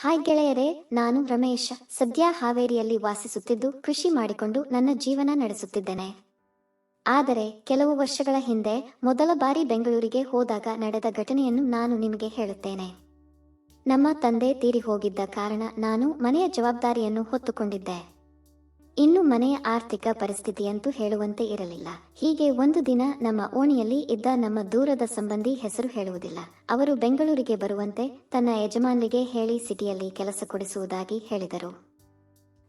Hi ಗೆಳೆಯರೇ, ನಾನು ರಮೇಶ್. ಸದ್ಯ ಹಾವೇರಿಯಲ್ಲಿ ವಾಸಿಸುತ್ತಿದ್ದು ಕೃಷಿ ಮಾಡಿಕೊಂಡು ನನ್ನ ಜೀವನ ನಡೆಸುತ್ತಿದ್ದೇನೆ. ಆದರೆ ಕೆಲವು ವರ್ಷಗಳ ಹಿಂದೆ ಮೊದಲ ಬಾರಿ ಬೆಂಗಳೂರಿಗೆ ಹೋದಾಗ ನಡೆದ ಘಟನೆಯನ್ನು ನಾನು ನಿಮಗೆ ಹೇಳುತ್ತೇನೆ. ನಮ್ಮ ತಂದೆ ತೀರಿ ಹೋಗಿದ್ದ ಕಾರಣ ನಾನು ಮನೆಯ ಜವಾಬ್ದಾರಿಯನ್ನು ಹೊತ್ತುಕೊಂಡಿದ್ದೆ. ಇನ್ನು ಮನೆಯ ಆರ್ಥಿಕ ಪರಿಸ್ಥಿತಿಯಂತೂ ಹೇಳುವಂತೆ ಇರಲಿಲ್ಲ. ಹೀಗೆ ಒಂದು ದಿನ ನಮ್ಮ ಓಣಿಯಲ್ಲಿ ಇದ್ದ ನಮ್ಮ ದೂರದ ಸಂಬಂಧಿ ಹೆಸರು ಹೇಳುವುದಿಲ್ಲ. ಅವರು ಬೆಂಗಳೂರಿಗೆ ಬರುವಂತೆ ತನ್ನ ಯಜಮಾನರಿಗೆ ಹೇಳಿ ಸಿಟಿಯಲ್ಲಿ ಕೆಲಸ ಕೊಡಿಸುವುದಾಗಿ ಹೇಳಿದರು.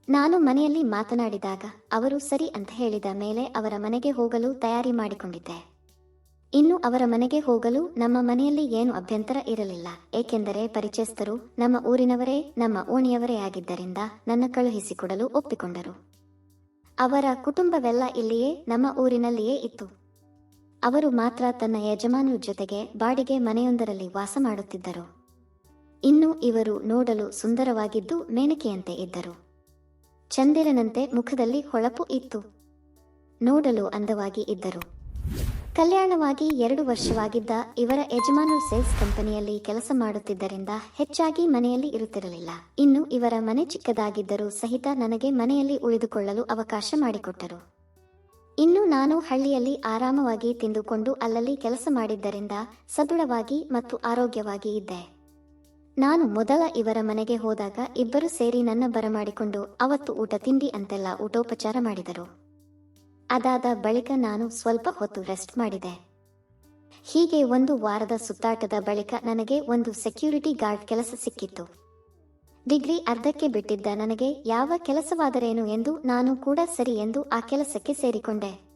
ನಾನು ಮನೆಯಲ್ಲಿ ಮಾತನಾಡಿದಾಗ ಅವರು ಸರಿ ಅಂತ ಹೇಳಿದ ಮೇಲೆ ಅವರ ಮನೆಗೆ ಹೋಗಲು ತಯಾರಿ ಮಾಡಿಕೊಂಡಿದ್ದೆ. ಇನ್ನು ಅವರ ಮನೆಗೆ ಹೋಗಲು ನಮ್ಮ ಮನೆಯಲ್ಲಿ ಏನು ಅಭ್ಯಂತರ ಇರಲಿಲ್ಲ. ಏಕೆಂದರೆ ಪರಿಚಯಸ್ಥರು ನಮ್ಮ ಊರಿನವರೇ, ನಮ್ಮ ಓಣಿಯವರೇ ಆಗಿದ್ದರಿಂದ ನನ್ನ ಕಳುಹಿಸಿಕೊಡಲು ಒಪ್ಪಿಕೊಂಡರು. ಅವರ ಕುಟುಂಬವೆಲ್ಲ ಇಲ್ಲಿಯೇ ನಮ್ಮ ಊರಿನಲ್ಲಿಯೇ ಇತ್ತು. ಅವರು ಮಾತ್ರ ತನ್ನ ಯಜಮಾನರ ಜೊತೆಗೆ ಬಾಡಿಗೆ ಮನೆಯೊಂದರಲ್ಲಿ ವಾಸ ಮಾಡುತ್ತಿದ್ದರು. ಇನ್ನು ಇವರು ನೋಡಲು ಸುಂದರವಾಗಿದ್ದು ಮೇನಕೆಯಂತೆ ಇದ್ದರು. ಚಂದಿರನಂತೆ ಮುಖದಲ್ಲಿ ಹೊಳಪು ಇತ್ತು. ನೋಡಲು ಅಂದವಾಗಿ ಇದ್ದರು. ಕಲ್ಯಾಣವಾಗಿ ಎರಡು ವರ್ಷವಾಗಿದ್ದ ಇವರ ಯಜಮಾನರು ಸೇಲ್ಸ್ ಕಂಪನಿಯಲ್ಲಿ ಕೆಲಸ ಮಾಡುತ್ತಿದ್ದರಿಂದ ಹೆಚ್ಚಾಗಿ ಮನೆಯಲ್ಲಿ ಇರುತ್ತಿರಲಿಲ್ಲ. ಇನ್ನು ಇವರ ಮನೆ ಚಿಕ್ಕದಾಗಿದ್ದರೂ ಸಹಿತ ನನಗೆ ಮನೆಯಲ್ಲಿ ಉಳಿದುಕೊಳ್ಳಲು ಅವಕಾಶ ಮಾಡಿಕೊಟ್ಟರು. ಇನ್ನು ನಾನು ಹಳ್ಳಿಯಲ್ಲಿ ಆರಾಮವಾಗಿ ತಿಂದುಕೊಂಡು ಅಲ್ಲಲ್ಲಿ ಕೆಲಸ ಮಾಡಿದ್ದರಿಂದ ಸದೃಢವಾಗಿ ಮತ್ತು ಆರೋಗ್ಯವಾಗಿ ಇದ್ದೆ. ನಾನು ಮೊದಲ ಇವರ ಮನೆಗೆ ಹೋದಾಗ ಇಬ್ಬರು ಸೇರಿ ನನ್ನ ಬರಮಾಡಿಕೊಂಡು ಅವತ್ತು ಊಟ ತಿಂಡಿ ಅಂತೆಲ್ಲ ಊಟೋಪಚಾರ ಮಾಡಿದರು. ಅದಾದ ಬಳಿಕ ನಾನು ಸ್ವಲ್ಪ ಹೊತ್ತು ರೆಸ್ಟ್ ಮಾಡಿದೆ. ಹೀಗೆ ಒಂದು ವಾರದ ಸುತ್ತಾಟದ ಬಳಿಕ ನನಗೆ ಒಂದು ಸೆಕ್ಯೂರಿಟಿ ಗಾರ್ಡ್ ಕೆಲಸ ಸಿಕ್ಕಿತ್ತು. ಡಿಗ್ರಿ ಅರ್ಧಕ್ಕೆ ಬಿಟ್ಟಿದ್ದ ನನಗೆ ಯಾವ ಕೆಲಸವಾದರೇನು ಎಂದು ನಾನು ಕೂಡ ಸರಿ ಎಂದು ಆ ಕೆಲಸಕ್ಕೆ ಸೇರಿಕೊಂಡೆ.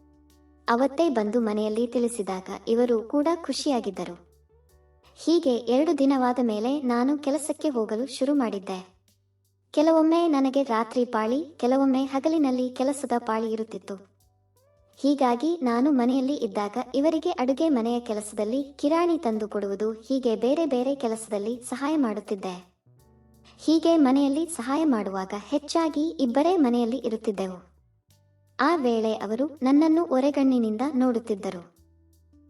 ಅವತ್ತೇ ಬಂದು ಮನೆಯಲ್ಲಿ ತಿಳಿಸಿದಾಗ ಇವರು ಕೂಡ ಖುಷಿಯಾಗಿದ್ದರು. ಹೀಗೆ ಎರಡು ದಿನವಾದ ಮೇಲೆ ನಾನು ಕೆಲಸಕ್ಕೆ ಹೋಗಲು ಶುರು ಮಾಡಿದ್ದೆ. ಕೆಲವೊಮ್ಮೆ ನನಗೆ ರಾತ್ರಿ ಪಾಳಿ, ಕೆಲವೊಮ್ಮೆ ಹಗಲಿನಲ್ಲಿ ಕೆಲಸದ ಪಾಳಿ ಇರುತ್ತಿತ್ತು. ಹೀಗಾಗಿ ನಾನು ಮನೆಯಲ್ಲಿ ಇದ್ದಾಗ ಇವರಿಗೆ ಅಡುಗೆ ಮನೆಯ ಕೆಲಸದಲ್ಲಿ ಕಿರಾಣಿ ತಂದು ಕೊಡುವುದು ಹೀಗೆ ಬೇರೆ ಬೇರೆ ಕೆಲಸದಲ್ಲಿ ಸಹಾಯ ಮಾಡುತ್ತಿದ್ದೆ. ಹೀಗೆ ಮನೆಯಲ್ಲಿ ಸಹಾಯ ಮಾಡುವಾಗ ಹೆಚ್ಚಾಗಿ ಇಬ್ಬರೇ ಮನೆಯಲ್ಲಿ ಇರುತ್ತಿದ್ದೆವು. ಆ ವೇಳೆ ಅವರು ನನ್ನನ್ನು ಒರೆಗಣ್ಣಿನಿಂದ ನೋಡುತ್ತಿದ್ದರು.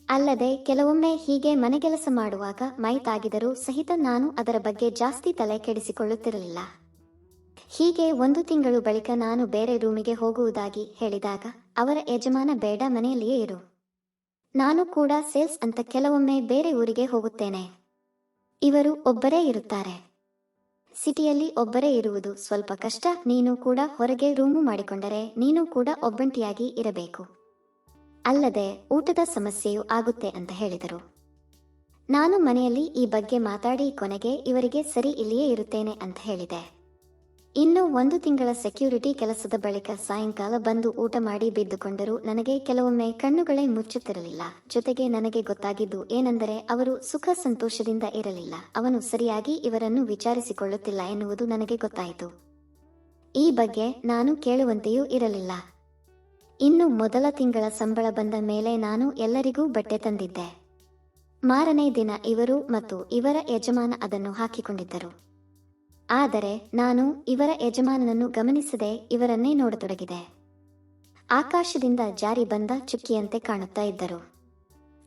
ಅಲ್ಲದೆ ಕೆಲವೊಮ್ಮೆ ಹೀಗೆ ಮನೆಗೆಲಸ ಮಾಡುವಾಗ ಮೈತಾಗಿದರೂ ಸಹಿತ ನಾನು ಅದರ ಬಗ್ಗೆ ಜಾಸ್ತಿ ತಲೆ ಕೆಡಿಸಿಕೊಳ್ಳುತ್ತಿರಲಿಲ್ಲ ಹೀಗೆ ಒಂದು ತಿಂಗಳು ಬಳಿಕ ನಾನು ಬೇರೆ ರೂಮಿಗೆ ಹೋಗುವುದಾಗಿ ಹೇಳಿದಾಗ ಅವರ ಯಜಮಾನ ಬೇಡ ಮನೆಯಲ್ಲಿಯೇ ಇರು. ನಾನು ಕೂಡ ಸೇಲ್ಸ್ ಅಂತ ಕೆಲವೊಮ್ಮೆ ಬೇರೆ ಊರಿಗೆ ಹೋಗುತ್ತೇನೆ. ಇವರು ಒಬ್ಬರೇ ಇರುತ್ತಾರೆ. ಸಿಟಿಯಲ್ಲಿ ಒಬ್ಬರೇ ಇರುವುದು ಸ್ವಲ್ಪ ಕಷ್ಟ. ನೀನು ಕೂಡ ಹೊರಗೆ ರೂಮು ಮಾಡಿಕೊಂಡರೆ ನೀನು ಕೂಡ ಒಬ್ಬಂಟಿಯಾಗಿ ಇರಬೇಕು. ಅಲ್ಲದೆ ಊಟದ ಸಮಸ್ಯೆಯೂ ಆಗುತ್ತೆ ಅಂತ ಹೇಳಿದರು. ನಾನು ಮನೆಯಲ್ಲಿ ಈ ಬಗ್ಗೆ ಮಾತಾಡಿ ಕೊನೆಗೆ ಇವರಿಗೆ ಸರಿ ಇಲ್ಲಿಯೇ ಇರುತ್ತೇನೆ ಅಂತ ಹೇಳಿದೆ. ಇನ್ನು ಒಂದು ತಿಂಗಳ ಸೆಕ್ಯೂರಿಟಿ ಕೆಲಸದ ಬಳಿಕ ಸಾಯಂಕಾಲ ಬಂದು ಊಟ ಮಾಡಿ ಬಿದ್ದುಕೊಂಡರು ನನಗೆ ಕೆಲವೊಮ್ಮೆ ಕಣ್ಣುಗಳೇ ಮುಚ್ಚುತ್ತಿರಲಿಲ್ಲ. ಜೊತೆಗೆ ನನಗೆ ಗೊತ್ತಾಗಿದ್ದು ಏನೆಂದರೆ ಅವರು ಸುಖ ಸಂತೋಷದಿಂದ ಇರಲಿಲ್ಲ. ಅವನು ಸರಿಯಾಗಿ ಇವರನ್ನು ವಿಚಾರಿಸಿಕೊಳ್ಳುತ್ತಿಲ್ಲ ಎನ್ನುವುದು ನನಗೆ ಗೊತ್ತಾಯಿತು. ಈ ಬಗ್ಗೆ ನಾನು ಕೇಳುವಂತೆಯೂ ಇರಲಿಲ್ಲ. ಇನ್ನು ಮೊದಲ ತಿಂಗಳ ಸಂಬಳ ಬಂದ ಮೇಲೆ ನಾನು ಎಲ್ಲರಿಗೂ ಬಟ್ಟೆ ತಂದಿದ್ದೆ. ಮಾರನೇ ದಿನ ಇವರು ಮತ್ತು ಇವರ ಯಜಮಾನ ಅದನ್ನು ಹಾಕಿಕೊಂಡಿದ್ದರು. ಆದರೆ ನಾನು ಇವರ ಯಜಮಾನನನ್ನು ಗಮನಿಸದೆ ಇವರನ್ನೇ ನೋಡತೊಡಗಿದೆ. ಆಕಾಶದಿಂದ ಜಾರಿ ಬಂದ ಚುಕ್ಕಿಯಂತೆ ಕಾಣುತ್ತಾ ಇದ್ದರು.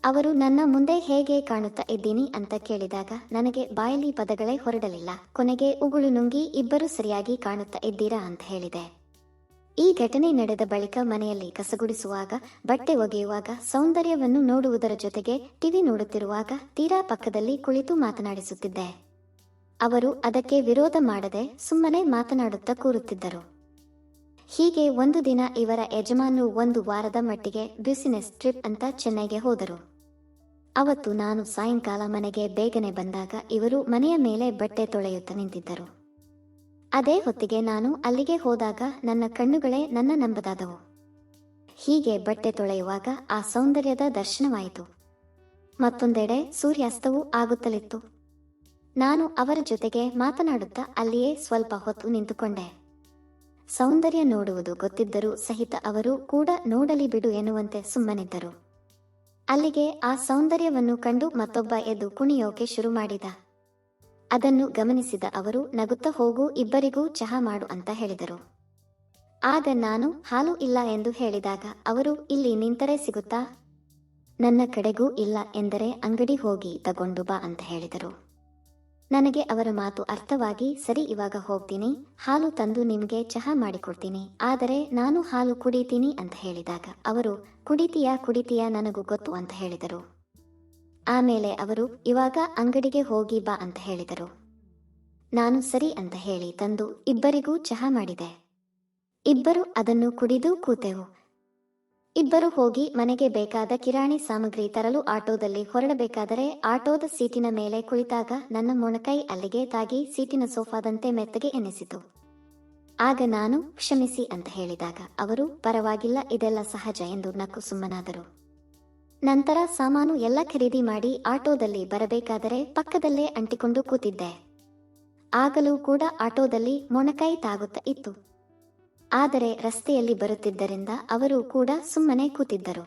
ಅವರು, ನನ್ನ ಮುಂದೆ ಹೇಗೆ ಕಾಣುತ್ತಾ ಇದ್ದೀನಿ ಅಂತ ಕೇಳಿದಾಗ ನನಗೆ ಬಾಯಲಿ ಪದಗಳೇ ಹೊರಡಲಿಲ್ಲ. ಕೊನೆಗೆ ಉಗುಳು ನುಂಗಿ ಇಬ್ಬರು ಸರಿಯಾಗಿ ಕಾಣುತ್ತಾ ಇದ್ದೀರಾ ಅಂತ ಹೇಳಿದೆ. ಈ ಘಟನೆ ನಡೆದ ಬಳಿಕ ಮನೆಯಲ್ಲಿ ಕಸಗುಡಿಸುವಾಗ, ಬಟ್ಟೆ ಒಗೆಯುವಾಗ, ಸೌಂದರ್ಯವನ್ನು ನೋಡುವುದರ ಜೊತೆಗೆ ಟಿವಿ ನೋಡುತ್ತಿರುವಾಗ ತೀರಾ ಪಕ್ಕದಲ್ಲಿ ಕುಳಿತು ಮಾತನಾಡಿಸುತ್ತಿದ್ದೆ. ಅವರು ಅದಕ್ಕೆ ವಿರೋಧ ಮಾಡದೆ ಸುಮ್ಮನೆ ಮಾತನಾಡುತ್ತಾ ಕೂರುತ್ತಿದ್ದರು. ಹೀಗೆ ಒಂದು ದಿನ ಇವರ ಯಜಮಾನರು ಒಂದು ವಾರದ ಮಟ್ಟಿಗೆ ಬಿಸಿನೆಸ್ ಟ್ರಿಪ್ ಅಂತ ಚೆನ್ನೈಗೆ ಹೋದರು. ಅವತ್ತು ನಾನು ಸಾಯಂಕಾಲ ಮನೆಗೆ ಬೇಗನೆ ಬಂದಾಗ ಇವರು ಮನೆಯ ಮೇಲೆ ಬಟ್ಟೆ ತೊಳೆಯುತ್ತಾ ನಿಂತಿದ್ದರು. ಅದೇ ಹೊತ್ತಿಗೆ ನಾನು ಅಲ್ಲಿಗೆ ಹೋದಾಗ ನನ್ನ ಕಣ್ಣುಗಳೇ ನನ್ನ ನಂಬದಾದವು. ಹೀಗೆ ಬಟ್ಟೆ ತೊಳೆಯುವಾಗ ಆ ಸೌಂದರ್ಯದ ದರ್ಶನವಾಯಿತು. ಮತ್ತೊಂದೆಡೆ ಸೂರ್ಯಾಸ್ತವೂ ಆಗುತ್ತಲಿತ್ತು. ನಾನು ಅವರ ಜೊತೆಗೆ ಮಾತನಾಡುತ್ತಾ ಅಲ್ಲಿಯೇ ಸ್ವಲ್ಪ ಹೊತ್ತು ನಿಂತುಕೊಂಡೆ. ಸೌಂದರ್ಯ ನೋಡುವುದು ಗೊತ್ತಿದ್ದರೂ ಸಹಿತ ಅವರು ಕೂಡ ನೋಡಲಿ ಬಿಡು ಎನ್ನುವಂತೆ ಸುಮ್ಮನಿದ್ದರು. ಅಲ್ಲಿಗೆ ಆ ಸೌಂದರ್ಯವನ್ನು ಕಂಡು ಮತ್ತೊಬ್ಬ ಎದ್ದು ಕುಣಿಯೋಕೆ ಶುರು ಮಾಡಿದ. ಅದನ್ನು ಗಮನಿಸಿದ ಅವರು, ನಗುತ್ತಾ ಹೋಗು, ಇಬ್ಬರಿಗೂ ಚಹಾ ಮಾಡು ಅಂತ ಹೇಳಿದರು. ಆಗ ನಾನು, ಹಾಲು ಇಲ್ಲ ಎಂದು ಹೇಳಿದಾಗ ಅವರು, ಇಲ್ಲಿ ನಿಂತರೆ ಸಿಗುತ್ತಾ? ನನ್ನ ಕಡೆಗೂ ಇಲ್ಲ ಎಂದರೆ, ಅಂಗಡಿ ಹೋಗಿ ತಗೊಂಡು ಬಾ ಅಂತ ಹೇಳಿದರು. ನನಗೆ ಅವರ ಮಾತು ಅರ್ಥವಾಗಿ ಸರಿ, ಇವಾಗ ಹೋಗ್ತೀನಿ. ಹಾಲು ತಂದು ನಿಮಗೆ ಚಹಾ ಮಾಡಿಕೊಡ್ತೀನಿ. ಆದರೆ ನಾನು ಹಾಲು ಕುಡಿತೀನಿ ಅಂತ ಹೇಳಿದಾಗ ಅವರು, ಕುಡಿತೀಯಾ ಕುಡಿತೀಯಾ ನನಗೂ ಗೊತ್ತು ಅಂತ ಹೇಳಿದರು. ಆಮೇಲೆ ಅವರು, ಇವಾಗ ಅಂಗಡಿಗೆ ಹೋಗಿ ಬಾ ಅಂತ ಹೇಳಿದರು. ನಾನು ಸರಿ ಅಂತ ಹೇಳಿ ತಂದು ಇಬ್ಬರಿಗೂ ಚಹಾ ಮಾಡಿದೆ. ಇಬ್ಬರು ಅದನ್ನು ಕುಡಿದು ಕೂತೆವು. ಇಬ್ಬರು ಹೋಗಿ ಮನೆಗೆ ಬೇಕಾದ ಕಿರಾಣಿ ಸಾಮಗ್ರಿ ತರಲು ಆಟೋದಲ್ಲಿ ಹೊರಡಬೇಕಾದರೆ ಆಟೋದ ಸೀಟಿನ ಮೇಲೆ ಕುಳಿತಾಗ ನನ್ನ ಮೊಣಕೈ ಅಲ್ಲಿಗೆ ತಾಗಿ ಸೀಟಿನ ಸೋಫಾದಂತೆ ಮೆತ್ತಗೆ ಎನಿಸಿತು. ಆಗ ನಾನು ಕ್ಷಮಿಸಿ ಅಂತ ಹೇಳಿದಾಗ ಅವರು, ಪರವಾಗಿಲ್ಲ, ಇದೆಲ್ಲ ಸಹಜ ಎಂದು ನಕ್ಕು ಸುಮ್ಮನಾದರು. ನಂತರ ಸಾಮಾನು ಎಲ್ಲ ಖರೀದಿ ಮಾಡಿ ಆಟೋದಲ್ಲಿ ಬರಬೇಕಾದರೆ ಪಕ್ಕದಲ್ಲೇ ಅಂಟಿಕೊಂಡು ಕೂತಿದ್ದೆ. ಆಗಲೂ ಕೂಡ ಆಟೋದಲ್ಲಿ ಮೊಣಕೈ ತಾಗುತ್ತಾ ಇತ್ತು. ಆದರೆ ರಸ್ತೆಯಲ್ಲಿ ಬರುತ್ತಿದ್ದರಿಂದ ಅವರು ಕೂಡ ಸುಮ್ಮನೆ ಕೂತಿದ್ದರು.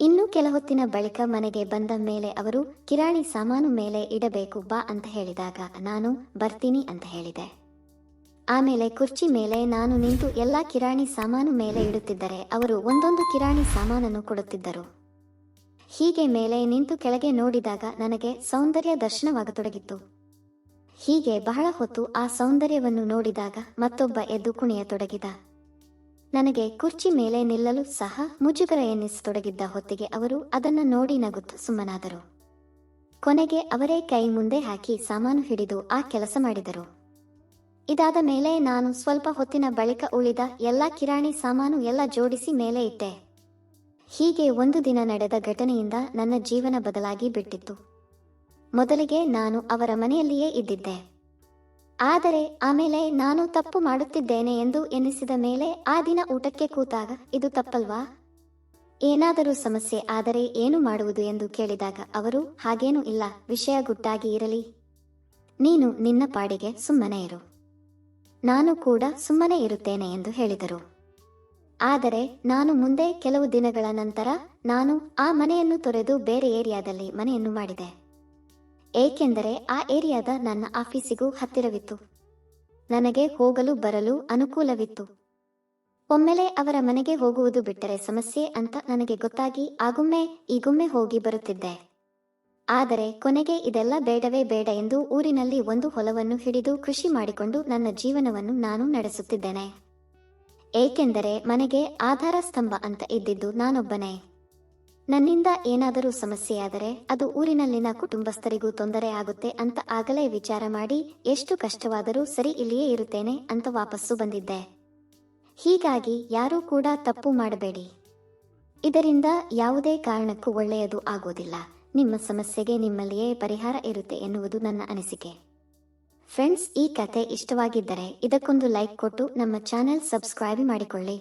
ಇನ್ನು ಕೆಲ ಹೊತ್ತಿನ ಬಳಿಕ ಮನೆಗೆ ಬಂದ ಮೇಲೆ ಅವರು, ಕಿರಾಣಿ ಸಾಮಾನು ಮೇಲೆ ಇಡಬೇಕು ಬಾ ಅಂತ ಹೇಳಿದಾಗ ನಾನು, ಬರ್ತೀನಿ ಅಂತ ಹೇಳಿದೆ. ಆಮೇಲೆ ಕುರ್ಚಿ ಮೇಲೆ ನಾನು ನಿಂತು ಎಲ್ಲಾ ಕಿರಾಣಿ ಸಾಮಾನು ಮೇಲೆ ಇಡುತ್ತಿದ್ದರೆ ಅವರು ಒಂದೊಂದು ಕಿರಾಣಿ ಸಾಮಾನನ್ನು ಕೊಡುತ್ತಿದ್ದರು. ಹೀಗೆ ಮೇಲೆ ನಿಂತು ಕೆಳಗೆ ನೋಡಿದಾಗ ನನಗೆ ಸೌಂದರ್ಯ ದರ್ಶನವಾಗತೊಡಗಿತ್ತು. ಹೀಗೆ ಬಹಳ ಹೊತ್ತು ಆ ಸೌಂದರ್ಯವನ್ನು ನೋಡಿದಾಗ ಮತ್ತೊಬ್ಬ ಎದ್ದು ಕುಣಿಯತೊಡಗಿದ. ನನಗೆ ಕುರ್ಚಿ ಮೇಲೆ ನಿಲ್ಲಲು ಸಹ ಮುಜುಗರ ಎನ್ನಿಸತೊಡಗಿದ್ದ ಹೊತ್ತಿಗೆ ಅವರು ಅದನ್ನು ನೋಡಿ ನಗುತ್ತು ಸುಮ್ಮನಾದರು. ಕೊನೆಗೆ ಅವರೇ ಕೈ ಮುಂದೆ ಹಾಕಿ ಸಾಮಾನು ಹಿಡಿದು ಆ ಕೆಲಸ ಮಾಡಿದರು. ಇದಾದ ಮೇಲೆ ನಾನು ಸ್ವಲ್ಪ ಹೊತ್ತಿನ ಬಳಿಕ ಉಳಿದ ಎಲ್ಲ ಕಿರಾಣಿ ಸಾಮಾನು ಎಲ್ಲ ಜೋಡಿಸಿ ಮೇಲೆ ಇಟ್ಟೆ. ಹೀಗೆ ಒಂದು ದಿನ ನಡೆದ ಘಟನೆಯಿಂದ ನನ್ನ ಜೀವನ ಬದಲಾಗಿ ಬಿಟ್ಟಿತ್ತು. ಮೊದಲಿಗೆ ನಾನು ಅವರ ಮನೆಯಲ್ಲಿಯೇ ಇದ್ದಿದ್ದೆ. ಆದರೆ ಆಮೇಲೆ ನಾನು ತಪ್ಪು ಮಾಡುತ್ತಿದ್ದೇನೆ ಎಂದು ಎನಿಸಿದ ಮೇಲೆ ಆ ದಿನ ಊಟಕ್ಕೆ ಕೂತಾಗ ಇದು ತಪ್ಪಲ್ವಾ? ಏನಾದರೂ ಸಮಸ್ಯೆ ಆದರೆ ಏನು ಮಾಡುವುದು ಎಂದು ಕೇಳಿದಾಗ ಅವರು, ಹಾಗೇನೂ ಇಲ್ಲ, ವಿಷಯ ಗುಟ್ಟಾಗಿ ಇರಲಿ. ನೀನು ನಿನ್ನ ಪಾಡಿಗೆ ಸುಮ್ಮನೆ ಇರು. ನಾನು ಕೂಡ ಸುಮ್ಮನೆ ಇರುತ್ತೇನೆ ಎಂದು ಹೇಳಿದರು. ಆದರೆ ನಾನು ಮುಂದೆ ಕೆಲವು ದಿನಗಳ ನಂತರ ನಾನು ಆ ಮನೆಯನ್ನು ತೊರೆದು ಬೇರೆ ಏರಿಯಾದಲ್ಲಿ ಮನೆಯನ್ನು ಮಾಡಿದೆ. ಏಕೆಂದರೆ ಆ ಏರಿಯಾದ ನನ್ನ ಆಫೀಸಿಗೂ ಹತ್ತಿರವಿತ್ತು. ನನಗೆ ಹೋಗಲು ಬರಲು ಅನುಕೂಲವಿತ್ತು. ಒಮ್ಮೆಲೆ ಅವರ ಮನೆಗೆ ಹೋಗುವುದು ಬಿಟ್ಟರೆ ಸಮಸ್ಯೆ ಅಂತ ನನಗೆ ಗೊತ್ತಾಗಿ ಆಗೊಮ್ಮೆ ಈಗೊಮ್ಮೆ ಹೋಗಿ ಬರುತ್ತಿದ್ದೆ. ಆದರೆ ಕೊನೆಗೆ ಇದೆಲ್ಲ ಬೇಡವೇ ಬೇಡ ಎಂದು ಊರಿನಲ್ಲಿ ಒಂದು ಹೊಲವನ್ನು ಹಿಡಿದು ಕೃಷಿ ಮಾಡಿಕೊಂಡು ನನ್ನ ಜೀವನವನ್ನು ನಾನು ನಡೆಸುತ್ತಿದ್ದೇನೆ. ಏಕೆಂದರೆ ಮನೆಗೆ ಆಧಾರ ಸ್ತಂಭ ಅಂತ ಇದ್ದಿದ್ದು ನಾನೊಬ್ಬನೇ. ನನ್ನಿಂದ ಏನಾದರೂ ಸಮಸ್ಯೆಯಾದರೆ ಅದು ಊರಿನಲ್ಲಿನ ಕುಟುಂಬಸ್ಥರಿಗೂ ತೊಂದರೆ ಆಗುತ್ತೆ ಅಂತ ಆಗಲೇ ವಿಚಾರ ಮಾಡಿ ಎಷ್ಟು ಕಷ್ಟವಾದರೂ ಸರಿ ಇಲ್ಲಿಯೇ ಇರುತ್ತೇನೆ ಅಂತ ವಾಪಸ್ಸು ಬಂದಿದ್ದೆ. ಹೀಗಾಗಿ ಯಾರೂ ಕೂಡ ತಪ್ಪು ಮಾಡಬೇಡಿ. ಇದರಿಂದ ಯಾವುದೇ ಕಾರಣಕ್ಕೂ ಒಳ್ಳೆಯದು ಆಗೋದಿಲ್ಲ. ನಿಮ್ಮ ಸಮಸ್ಯೆಗೆ ನಿಮ್ಮಲ್ಲಿಯೇ ಪರಿಹಾರ ಇರುತ್ತೆ ಎನ್ನುವುದು ನನ್ನ ಅನಿಸಿಕೆ. ಫ್ರೆಂಡ್ಸ್, ಈ ಕತೆ ಇಷ್ಟವಾಗಿದ್ದರೆ ಇದಕ್ಕೊಂದು ಲೈಕ್ ಕೊಟ್ಟು ನಮ್ಮ ಚಾನೆಲ್ ಸಬ್ಸ್ಕ್ರೈಬ್ ಮಾಡಿಕೊಳ್ಳಿ.